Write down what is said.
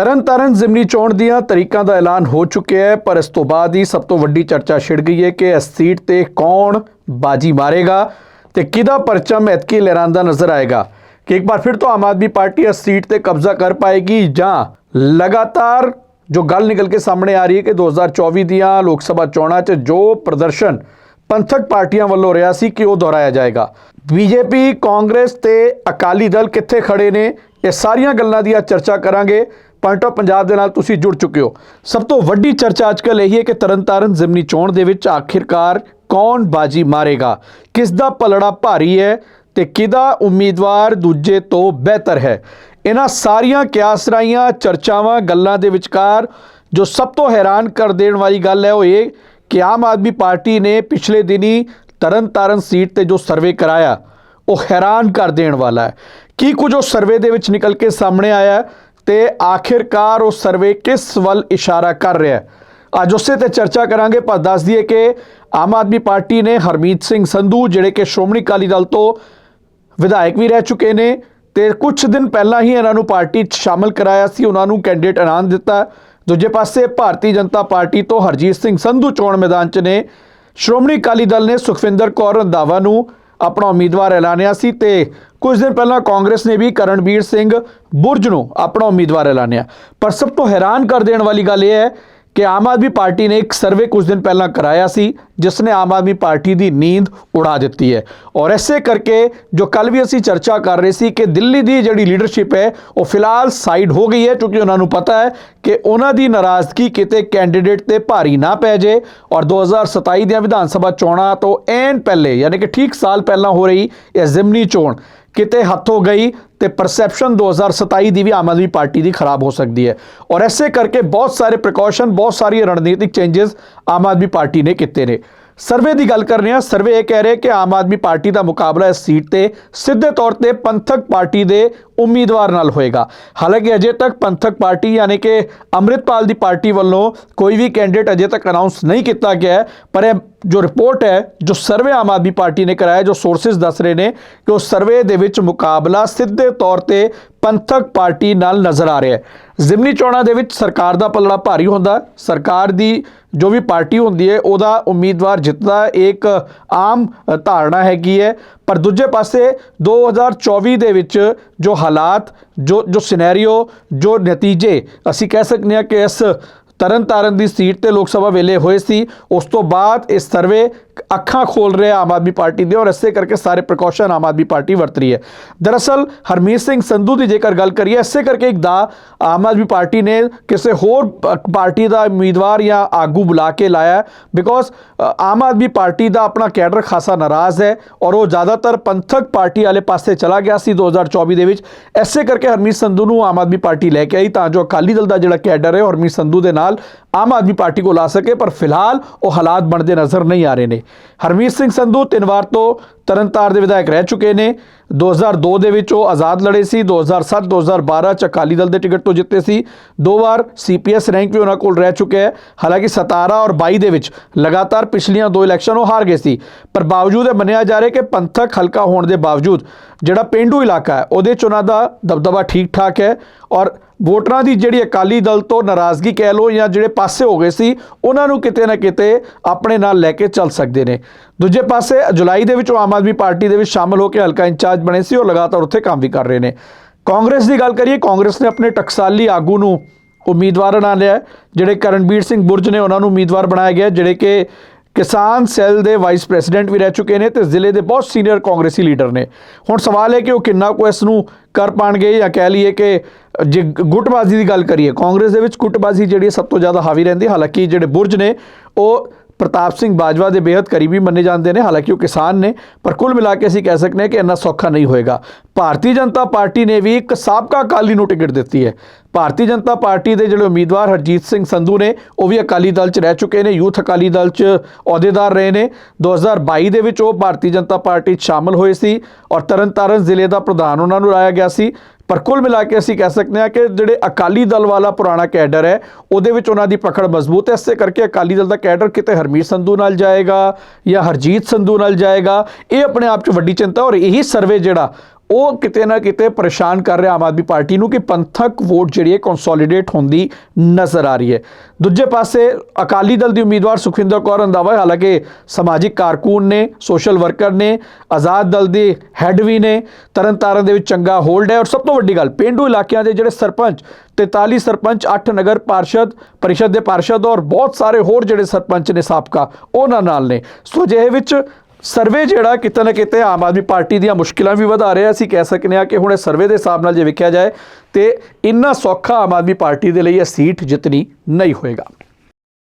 ਤਰਨਤਾਰਨ ਜ਼ਿਮਨੀ ਚੋਣ ਦੀਆਂ ਤਰੀਕਾਂ ਦਾ ਐਲਾਨ ਹੋ ਚੁੱਕਿਆ ਹੈ, ਪਰ ਇਸ ਤੋਂ ਬਾਅਦ ਹੀ ਸਭ ਤੋਂ ਵੱਡੀ ਚਰਚਾ ਛਿੜ ਗਈ ਹੈ ਕਿ ਇਸ ਸੀਟ ਤੇ ਕੌਣ ਬਾਜੀ ਮਾਰੇਗਾ ਤੇ ਕਿਹਦਾ ਪਰਚਮ ਐਤਕੀ ਲਹਿਰਾਂਦਾ ਨਜ਼ਰ ਆਏਗਾ। ਕਿ ਇੱਕ ਵਾਰ ਫਿਰ ਤੋਂ ਆਮ ਆਦਮੀ ਪਾਰਟੀ ਇਸ ਸੀਟ ਤੇ ਕਬਜ਼ਾ ਕਰ ਪਾਏਗੀ ਜਾਂ ਲਗਾਤਾਰ ਜੋ ਗੱਲ ਨਿਕਲ ਕੇ ਸਾਹਮਣੇ ਆ ਰਹੀ ਹੈ ਕਿ 2024 ਦੀਆਂ ਲੋਕ ਸਭਾ ਚੋਣਾਂ 'ਚ ਜੋ ਪ੍ਰਦਰਸ਼ਨ ਪੰਥਕ ਪਾਰਟੀਆਂ ਵੱਲੋਂ ਰਿਹਾ ਸੀ ਕਿ ਉਹ ਦੁਹਰਾਇਆ ਜਾਏਗਾ। ਬੀਜੇਪੀ, ਕਾਂਗਰਸ ਤੇ ਅਕਾਲੀ ਦਲ ਕਿੱਥੇ ਖੜੇ ਨੇ? ਇਹ ਸਾਰੀਆਂ ਗੱਲਾਂ ਦੀ ਅੱਜ ਚਰਚਾ ਕਰਾਂਗੇ। ਪੁਆਇੰਟ ਆਫ ਪੰਜਾਬ ਦੇ ਨਾਲ ਤੁਸੀਂ ਜੁੜ ਚੁੱਕੇ ਹੋ। ਸਭ ਤੋਂ ਵੱਡੀ ਚਰਚਾ ਅੱਜਕੱਲ ਇਹ ਹੈ ਕਿ ਤਰਨਤਾਰਨ ਜ਼ਿਮਨੀ ਚੋਣ ਦੇ ਵਿੱਚ ਆਖਿਰਕਾਰ ਕੌਣ ਬਾਜੀ ਮਾਰੇਗਾ? ਕਿਸ ਦਾ ਪਲੜਾ ਭਾਰੀ ਹੈ ਤੇ ਕਿਹਦਾ ਉਮੀਦਵਾਰ ਦੂਜੇ ਤੋਂ ਬਿਹਤਰ ਹੈ? ਇਹਨਾਂ ਸਾਰੀਆਂ ਕਿਆਸਰਾਈਆਂ ਚਰਚਾਵਾਂ, ਗੱਲਾਂ ਦੇ ਵਿਚਕਾਰ ਜੋ ਸਭ ਤੋਂ ਹੈਰਾਨ ਕਰ ਦੇਣ ਵਾਲੀ ਗੱਲ ਹੈ ਉਹ ਇਹ ਕਿ ਆਮ ਆਦਮੀ ਪਾਰਟੀ ਨੇ ਪਿਛਲੇ ਦਿਨੀ ਤਰਨਤਾਰਨ ਸੀਟ ਤੇ ਜੋ ਸਰਵੇ ਕਰਾਇਆ, ਉਹ ਹੈਰਾਨ ਕਰ ਦੇਣ ਵਾਲਾ ਹੈ। ਕੀ ਕੁਝ ਉਹ ਸਰਵੇ ਦੇ ਵਿੱਚ ਨਿਕਲ ਕੇ ਸਾਹਮਣੇ ਆਇਆ ਤੇ ਆਖਿਰਕਾਰ ਉਹ ਸਰਵੇ ਕਿਸ ਵੱਲ ਇਸ਼ਾਰਾ ਕਰ ਰਿਹਾ ਹੈ? ਅੱਜ ਉਸੇ ਤੇ ਚਰਚਾ ਕਰਾਂਗੇ, ਪਰ ਦੱਸ ਦਈਏ ਕਿ ਆਮ ਆਦਮੀ ਪਾਰਟੀ ਨੇ ਹਰਮੀਤ ਸਿੰਘ ਸੰਧੂ, ਜਿਹੜੇ ਕਿ ਸ਼੍ਰੋਮਣੀ ਅਕਾਲੀ ਦਲ ਤੋਂ ਵਿਧਾਇਕ ਵੀ ਰਹਿ ਚੁੱਕੇ ਨੇ, ਤੇ ਕੁਝ ਦਿਨ ਪਹਿਲਾਂ ਹੀ ਇਹਨਾਂ ਨੂੰ ਪਾਰਟੀ 'ਚ ਸ਼ਾਮਲ ਕਰਾਇਆ ਸੀ, ਉਹਨਾਂ ਨੂੰ ਕੈਂਡੀਡੇਟ ਐਲਾਨ ਦਿੱਤਾ। ਦੂਜੇ ਪਾਸੇ ਭਾਰਤੀ ਜਨਤਾ ਪਾਰਟੀ ਤੋਂ ਹਰਜੀਤ ਸਿੰਘ ਸੰਧੂ ਚੋਣ ਮੈਦਾਨ 'ਚ ਨੇ। ਸ਼੍ਰੋਮਣੀ ਅਕਾਲੀ ਦਲ ਨੇ ਸੁਖਵਿੰਦਰ ਕੌਰ ਰੰਧਾਵਾ ਨੂੰ ਆਪਣਾ ਉਮੀਦਵਾਰ ਐਲਾਨਿਆ ਸੀ ਤੇ ਕੁਝ ਦਿਨ ਪਹਿਲਾਂ ਕਾਂਗਰਸ ਨੇ ਵੀ ਕਰਨਵੀਰ ਸਿੰਘ ਬੁਰਜ ਨੂੰ ਆਪਣਾ ਉਮੀਦਵਾਰ ਐਲਾਨਿਆ। ਪਰ ਸਭ ਤੋਂ ਹੈਰਾਨ ਕਰ ਦੇਣ ਵਾਲੀ ਗੱਲ ਇਹ ਹੈ ਕਿ ਆਮ ਆਦਮੀ ਪਾਰਟੀ ਨੇ ਇੱਕ ਸਰਵੇ ਕੁਝ ਦਿਨ ਪਹਿਲਾਂ ਕਰਾਇਆ ਸੀ, ਜਿਸ ਨੇ ਆਮ ਆਦਮੀ ਪਾਰਟੀ ਦੀ ਨੀਂਦ ਉਡਾ ਦਿੱਤੀ ਹੈ। ਔਰ ਐਸੇ ਕਰਕੇ ਜੋ ਕੱਲ ਵੀ ਅਸੀਂ ਚਰਚਾ ਕਰ ਰਹੇ ਸੀ ਕਿ ਦਿੱਲੀ ਦੀ ਜਿਹੜੀ ਲੀਡਰਸ਼ਿਪ ਹੈ, ਉਹ ਫਿਲਹਾਲ ਸਾਈਡ ਹੋ ਗਈ ਹੈ, ਕਿਉਂਕਿ ਉਹਨਾਂ ਨੂੰ ਪਤਾ ਹੈ ਕਿ ਉਹਨਾਂ ਦੀ ਨਾਰਾਜ਼ਗੀ ਕਿਤੇ ਕੈਂਡੀਡੇਟ ਤੇ ਭਾਰੀ ਨਾ ਪੈ ਜੇ। ਔਰ 2027 ਦੀਆਂ ਵਿਧਾਨ ਸਭਾ ਚੋਣਾਂ ਤੋਂ ਐਨ ਪਹਿਲੇ, ਯਾਨੀ ਕਿ ਠੀਕ ਸਾਲ ਪਹਿਲਾਂ ਹੋ ਰਹੀ ਇਹ ਜ਼ਿਮਨੀ ਚੋਣ, ਕਿਤੇ ਹੱਥੋਂ ਗਈ ਤੇ ਪਰਸੈਪਸ਼ਨ 2027 ਦੀ ਵੀ ਆਮ ਆਦਮੀ ਪਾਰਟੀ ਦੀ ਖਰਾਬ ਹੋ ਸਕਦੀ ਹੈ। ਔਰ ਐਸੇ ਕਰਕੇ ਬਹੁਤ ਸਾਰੇ ਪ੍ਰੀਕਾਸ਼ਨ ਬਹੁਤ ਸਾਰੀ ਰਣਨੀਤਿਕ ਚੇਂਜਸ ਆਮ ਆਦਮੀ ਪਾਰਟੀ ਨੇ ਕੀਤੇ ਨੇ। ਸਰਵੇ ਦੀ ਗੱਲ ਕਰ ਰਹੇ ਹਾਂ। ਸਰਵੇ ਇਹ ਕਹਿ ਰਿਹਾ ਕਿ ਆਮ ਆਦਮੀ ਪਾਰਟੀ ਦਾ ਮੁਕਾਬਲਾ ਇਸ ਸੀਟ ਤੇ ਸਿੱਧੇ ਤੌਰ ਤੇ ਪੰਥਕ ਪਾਰਟੀ ਦੇ ਉਮੀਦਵਾਰ ਨਾਲ ਹੋਏਗਾ। ਹਾਲਾਂਕਿ ਅਜੇ ਤੱਕ ਪੰਥਕ ਪਾਰਟੀ ਯਾਨੀ ਕਿ ਅੰਮ੍ਰਿਤਪਾਲ ਦੀ ਪਾਰਟੀ ਵੱਲੋਂ ਕੋਈ ਵੀ ਕੈਂਡੀਡੇਟ ਅਜੇ ਤੱਕ ਅਨਾਉਂਸ ਨਹੀਂ ਕੀਤਾ ਗਿਆ ਹੈ। ਪਰ ਇਹ ਜੋ ਰਿਪੋਰਟ ਹੈ, ਜੋ ਸਰਵੇ ਆਮ ਆਦਮੀ ਪਾਰਟੀ ਨੇ ਕਰਾਇਆ, ਜੋ ਸੋਰਸਸ ਦੱਸ ਰਹੇ ਨੇ ਕਿ ਉਹ ਸਰਵੇ ਦੇ ਵਿੱਚ ਮੁਕਾਬਲਾ ਸਿੱਧੇ ਤੌਰ ਤੇ ਪੰਥਕ ਪਾਰਟੀ ਨਾਲ ਨਜ਼ਰ ਆ ਰਿਹਾ ਹੈ। ਜ਼ਿਮਨੀ ਚੋਣਾਂ ਦੇ ਵਿੱਚ ਸਰਕਾਰ ਦਾ ਪੱਲੜਾ ਭਾਰੀ ਹੁੰਦਾ ਸਰਕਾਰ ਦੀ ਜੋ ਵੀ ਪਾਰਟੀ ਹੁੰਦੀ ਹੈ ਉਹਦਾ ਉਮੀਦਵਾਰ ਜਿੱਤਦਾ ਇੱਕ ਆਮ ਅ, ਧਾਰਨਾ ਹੈਗੀ ਹੈ। ਪਰ ਦੂਜੇ ਪਾਸੇ 2024 ਦੇ ਵਿੱਚ ਜੋ ਹਾਲਾਤ ਜੋ ਜੋ ਸਿਨੈਰੀਓ ਜੋ ਨਤੀਜੇ ਅਸੀਂ ਕਹਿ ਸਕਦੇ ਹਾਂ ਕਿ ਇਸ ਤਰਨਤਾਰਨ ਦੀ ਸੀਟ ਤੇ ਲੋਕ ਸਭਾ ਵੇਲੇ ਹੋਏ ਸੀ। ਉਸ ਤੋਂ ਬਾਅਦ ਇਹ ਸਰਵੇ ਅੱਖਾਂ ਖੋਲ ਰਿਹਾ ਆਮ ਆਦਮੀ ਪਾਰਟੀ ਦੇ ਔਰ ਇਸੇ ਕਰਕੇ ਸਾਰੇ ਪ੍ਰੀਕਾਸ਼ਨ ਆਮ ਆਦਮੀ ਪਾਰਟੀ ਵਰਤ ਰਹੀ ਹੈ। ਦਰਅਸਲ, ਹਰਮੀਤ ਸਿੰਘ ਸੰਧੂ ਦੀ ਜੇਕਰ ਗੱਲ ਕਰੀਏ, ਇਸੇ ਕਰਕੇ ਇੱਕ ਦਾ ਆਮ ਆਦਮੀ ਪਾਰਟੀ ਨੇ ਕਿਸੇ ਹੋਰ ਪਾਰਟੀ ਦਾ ਉਮੀਦਵਾਰ ਜਾਂ ਆਗੂ ਬੁਲਾ ਕੇ ਲਾਇਆ ਬਿਕੋਜ਼ ਆਮ ਆਦਮੀ ਪਾਰਟੀ ਦਾ ਆਪਣਾ ਕੈਡਰ ਖਾਸਾ ਨਾਰਾਜ਼ ਹੈ ਔਰ ਉਹ ਜ਼ਿਆਦਾਤਰ ਪੰਥਕ ਪਾਰਟੀ ਵਾਲੇ ਪਾਸੇ ਚਲਾ ਗਿਆ ਸੀ 2024 ਦੇ ਵਿੱਚ। ਇਸੇ ਕਰਕੇ ਹਰਮੀਤ ਸੰਧੂ ਨੂੰ ਆਮ ਆਦਮੀ ਪਾਰਟੀ ਲੈ ਕੇ ਆਈ ਤਾਂ ਜੋ ਅਕਾਲੀ ਦਲ ਦਾ ਜਿਹੜਾ ਕੈਡਰ ਹੈ ਉਹ ਹਰਮੀਤ ਸੰਧੂ ਦੇ ਨਾਲ ਆਮ ਆਦਮੀ ਪਾਰਟੀ ਕੋਲ ਆ ਸਕੇ, ਪਰ ਫਿਲਹਾਲ ਉਹ ਹਾਲਾਤ ਬਣਦੇ ਨਜ਼ਰ ਨਹੀਂ ਆ ਰਹੇ ਨੇ। ਹਰਮੀਤ ਸਿੰਘ ਸੰਧੂ ਤਿੰਨ ਵਾਰ ਤੋਂ ਤਰਨਤਾਰ ਦੇ ਵਿਧਾਇਕ ਰਹਿ ਚੁੱਕੇ ਨੇ। 2002 ਦੇ ਵਿੱਚ ਉਹ ਆਜ਼ਾਦ ਲੜੇ ਸੀ। 2007 2012 ਚ ਅਕਾਲੀ ਦਲ ਦੇ ਟਿਕਟ ਤੋਂ ਜਿੱਤੇ ਸੀ। ਦੋ ਵਾਰ ਸੀਪੀਐਸ ਰੈਂਕ ਵੀ ਉਹਨਾਂ ਕੋਲ ਰਹਿ ਚੁੱਕਿਆ ਹੈ। ਹਾਲਾਂਕਿ 17 ਔਰ 22 ਦੇ ਵਿੱਚ ਲਗਾਤਾਰ ਪਿਛਲੀਆਂ ਦੋ ਇਲੈਕਸ਼ਨ ਉਹ ਹਾਰ ਗਏ ਸੀ। ਪਰ ਬਾਵਜੂਦ ਇਹ ਮੰਨਿਆ ਜਾ ਰਿਹਾ ਕਿ ਪੰਥਕ ਹਲਕਾ ਹੋਣ ਦੇ ਬਾਵਜੂਦ ਜਿਹੜਾ ਪਿੰਡੂ ਇਲਾਕਾ ਹੈ, ਉਹਦੇ ਚ ਉਹਨਾਂ ਦਾ ਦਬਦਬਾ ਠੀਕ ਠਾਕ ਹੈ ਔਰ ਵੋਟਰਾਂ ਦੀ ਜਿਹੜੀ ਅਕਾਲੀ ਦਲ ਤੋਂ ਨਾਰਾਜ਼ਗੀ ਕਹਿ ਲਓ ਜਾਂ ਜਿਹੜੇ ਪਾਸੇ ਹੋ ਗਏ ਸੀ, ਉਹਨਾਂ ਨੂੰ ਕਿਤੇ ਨਾ ਕਿਤੇ ਆਪਣੇ ਨਾਲ ਲੈ ਕੇ ਚੱਲ ਸਕਦੇ ਨੇ। ਦੂਜੇ ਪਾਸੇ, ਜੁਲਾਈ ਦੇ ਵਿੱਚ ਉਹ ਆਮ ਆਦਮੀ ਪਾਰਟੀ ਦੇ ਵਿੱਚ ਸ਼ਾਮਲ ਹੋ ਕੇ ਹਲਕਾ ਇੰਚਾਰਜ ਬਣੇ ਸੀ, ਉਹ ਲਗਾਤਾਰ ਉੱਥੇ ਕੰਮ ਵੀ ਕਰ ਰਹੇ ਨੇ। ਕਾਂਗਰਸ ਦੀ ਗੱਲ ਕਰੀਏ, ਕਾਂਗਰਸ ਨੇ ਆਪਣੇ ਟਕਸਾਲੀ ਆਗੂ ਨੂੰ ਉਮੀਦਵਾਰ ਬਣਾ ਲਿਆ ਜਿਹੜੇ ਕਰਨਬੀਰ ਸਿੰਘ ਬੁਰਜ ਨੇ ਉਹਨਾਂ ਨੂੰ ਉਮੀਦਵਾਰ ਬਣਾਇਆ ਗਿਆ ਜਿਹੜੇ ਕਿ ਕਿਸਾਨ ਸੈੱਲ ਦੇ ਵਾਈਸ ਪ੍ਰੈਜ਼ੀਡੈਂਟ ਵੀ ਰਹਿ ਚੁੱਕੇ ਨੇ ਤੇ ਜ਼ਿਲ੍ਹੇ ਦੇ ਬਹੁਤ ਸੀਨੀਅਰ ਕਾਂਗਰਸੀ ਲੀਡਰ ਨੇ। ਹੁਣ ਸਵਾਲ ਹੈ ਕਿ ਉਹ ਕਿੰਨਾ ਕੁ ਇਸ ਨੂੰ ਕਰ ਪਾਣਗੇ ਜਾਂ ਕਹਿ ਲਈਏ ਕਿ ਜੇ ਗੁੱਟਬਾਜ਼ੀ ਦੀ ਗੱਲ ਕਰੀਏ, ਕਾਂਗਰਸ ਦੇ ਵਿੱਚ ਗੁੱਟਬਾਜ਼ੀ ਜਿਹੜੀ ਹੈ ਸਭ ਤੋਂ ਜ਼ਿਆਦਾ ਹਾਵੀ ਰਹਿੰਦੀ ਹਾਲਾਂਕਿ ਜਿਹੜੇ ਬੁਰਜ ਨੇ, ਉਹ ਪ੍ਰਤਾਪ ਸਿੰਘ ਬਾਜਵਾ ਦੇ ਬੇहद ਕਰੀਬੀ ਮੰਨੇ ਜਾਂਦੇ ਨੇ, ਹਾਲਾਂਕਿ ਉਹ ਕਿਸਾਨ ਨੇ, ਪਰ ਕੁੱਲ ਮਿਲਾ ਕੇ ਅਸੀਂ ਕਹਿ ਸਕਦੇ ਹਾਂ ਕਿ ਇੰਨਾ ਸੌਖਾ ਨਹੀਂ ਹੋਏਗਾ। ਭਾਰਤੀ ਜਨਤਾ ਪਾਰਟੀ ਨੇ ਵੀ ਇੱਕ ਸਾਬਕਾ ਅਕਾਲੀ ਨੂੰ ਟਿਕਟ ਦਿੱਤੀ ਹੈ। ਭਾਰਤੀ ਜਨਤਾ ਪਾਰਟੀ ਦੇ ਜਿਹੜੇ ਉਮੀਦਵਾਰ ਹਰਜੀਤ ਸਿੰਘ ਸੰਧੂ ਨੇ, ਉਹ ਵੀ ਅਕਾਲੀ ਦਲ 'ਚ ਰਹਿ ਚੁੱਕੇ ਨੇ, ਯੂਥ ਅਕਾਲੀ ਦਲ 'ਚ ਅਹੁਦੇਦਾਰ ਰਹੇ ਨੇ। 2022 ਦੇ ਵਿੱਚ ਉਹ ਭਾਰਤੀ ਜਨਤਾ ਪਾਰਟੀ 'ਚ ਸ਼ਾਮਲ ਹੋਏ ਸੀ ਔਰ ਤਰਨਤਾਰਨ ਜ਼ਿਲ੍ਹੇ ਦਾ ਪ੍ਰਧਾਨ ਉਹਨਾਂ ਨੂੰ ਲਾਇਆ ਗਿਆ ਸੀ। ਪਰ ਕੁੱਲ ਮਿਲਾ ਕੇ ਅਸੀਂ ਕਹਿ ਸਕਦੇ ਹਾਂ ਕਿ ਜਿਹੜੇ ਅਕਾਲੀ ਦਲ ਵਾਲਾ ਪੁਰਾਣਾ ਕੈਡਰ ਹੈ, ਉਹਦੇ ਵਿੱਚ ਉਹਨਾਂ ਦੀ ਪਕੜ ਮਜ਼ਬੂਤ ਹੈ। ਇਸੇ ਕਰਕੇ ਅਕਾਲੀ ਦਲ ਦਾ ਕੈਡਰ ਕਿਤੇ ਹਰਮੀਤ ਸੰਧੂ ਨਾਲ ਜਾਏਗਾ ਜਾਂ ਹਰਜੀਤ ਸੰਧੂ ਨਾਲ ਜਾਏਗਾ। ਇਹ ਆਪਣੇ ਆਪ 'ਚ ਵੱਡੀ ਚਿੰਤਾ ਔਰ ਇਹੀ ਸਰਵੇ ਜਿਹੜਾ ਉਹ ਕਿਤੇ ਨਾ ਕਿਤੇ ਪਰੇਸ਼ਾਨ ਕਰ ਰਿਹਾ ਆਮ ਆਦਮੀ ਪਾਰਟੀ ਨੂੰ ਕਿ ਪੰਥਕ ਵੋਟ ਜਿਹੜੀ ਹੈ ਕੰਸੋਲੀਡੇਟ ਹੁੰਦੀ ਨਜ਼ਰ ਆ ਰਹੀ ਹੈ। ਦੂਜੇ ਪਾਸੇ ਅਕਾਲੀ ਦਲ ਦੀ ਉਮੀਦਵਾਰ ਸੁਖਵਿੰਦਰ ਕੌਰ ਰੰਧਾਵਾ, ਹਾਲਾਂਕਿ ਸਮਾਜਿਕ ਕਾਰਕੁਨ ਨੇ, ਸੋਸ਼ਲ ਵਰਕਰ ਨੇ, ਆਜ਼ਾਦ ਦਲ ਦੇ ਹੈੱਡ ਵੀ ਨੇ ਤਰਨਤਾਰਨ ਦੇ ਵਿੱਚ ਚੰਗਾ ਹੋਲਡ ਹੈ ਔਰ ਸਭ ਤੋਂ ਵੱਡੀ ਗੱਲ, ਪਿੰਡੂ ਇਲਾਕਿਆਂ ਦੇ ਜਿਹੜੇ ਸਰਪੰਚ 43 ਸਰਪੰਚ 8 ਨਗਰ ਪਾਰਸ਼ਦ, ਪਰਿਸ਼ਦ ਦੇ ਪਾਰਸ਼ਦ ਔਰ ਬਹੁਤ ਸਾਰੇ ਹੋਰ ਜਿਹੜੇ ਸਰਪੰਚ ਨੇ ਸਾਬਕਾ, ਉਹਨਾਂ ਨਾਲ ਨੇ। ਸੋ ਜਿਹੇ ਵਿੱਚ ਸਰਵੇ ਜਿਹੜਾ ਕਿਤੇ ਨਾ ਕਿਤੇ ਆਮ ਆਦਮੀ ਪਾਰਟੀ ਦੀਆਂ ਮੁਸ਼ਕਿਲਾਂ ਵੀ ਵਧਾ ਰਿਹਾ ਅਸੀਂ ਕਹਿ ਸਕਨੇ ਆ ਕਿ ਹੁਣ ਇਹ ਸਰਵੇ ਦੇ ਹਿਸਾਬ ਨਾਲ ਜੇ ਵੇਖਿਆ ਜਾਏ, ਤੇ ਇੰਨਾ ਸੌਖਾ ਆਮ ਆਦਮੀ ਪਾਰਟੀ ਦੇ ਲਈ ਇਹ ਸੀਟ ਜਿੱਤਣੀ ਨਹੀਂ ਹੋਏਗਾ।